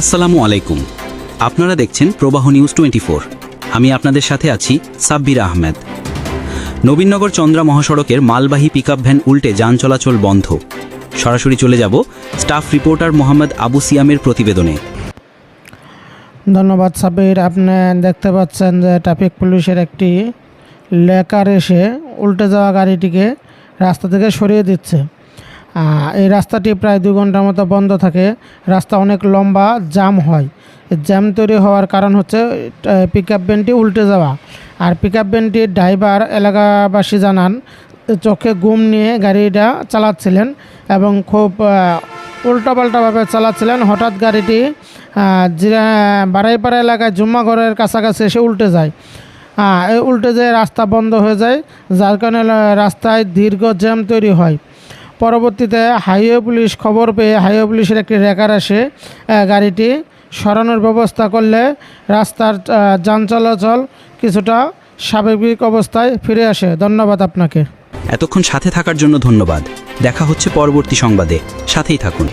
আসসালামু আলাইকুম। আপনারা দেখছেন প্রবাহ নিউজ টোয়েন্টি আমি আপনাদের সাথে আছি সাব্বির আহমেদ। নবীনগর চন্দ্রা মহাসড়কের মালবাহী পিকআপ ভ্যান উল্টে যান চলাচল বন্ধ। সরাসরি চলে যাব স্টাফ রিপোর্টার মোহাম্মদ আবু সিয়ামের প্রতিবেদনে। ধন্যবাদ সাবির আপনি দেখতে পাচ্ছেন যে ট্রাফিক পুলিশের একটি লেকার এসে উল্টে যাওয়া গাড়িটিকে রাস্তা থেকে সরিয়ে দিচ্ছে। এই রাস্তাটি প্রায় দু ঘণ্টার মতো বন্ধ থাকে। রাস্তা অনেক লম্বা জাম হয়। জ্যাম তৈরি হওয়ার কারণ হচ্ছে পিক আপ ভ্যানটি উল্টে যাওয়া। আর পিক আপ ভ্যানটির ড্রাইভার এলাকাবাসী জানান, চোখে ঘুম নিয়ে গাড়িটা চালাচ্ছিলেন এবং খুব উল্টাপাল্টাভাবে চালাচ্ছিলেন। হঠাৎ গাড়িটি বাড়াইপাড়া এলাকায় জুম্মাঘরের কাছাকাছি এসে উল্টে যায়। উল্টে যেয়ে রাস্তা বন্ধ হয়ে যায়, যার কারণে রাস্তায় দীর্ঘ জ্যাম তৈরি হয়। পরবর্তীতে হাইওয়ে পুলিশ খবর পেয়ে হাইওয়ে পুলিশের একটি রেকার আসে গাড়িটি সরানোর ব্যবস্থা করলে রাস্তার যান চলাচল কিছুটা স্বাভাবিক অবস্থায় ফিরে আসে। ধন্যবাদ আপনাকে। এতক্ষণ সাথে থাকার জন্য ধন্যবাদ। দেখা হচ্ছে পরবর্তী সংবাদে। সাথেই থাকুন।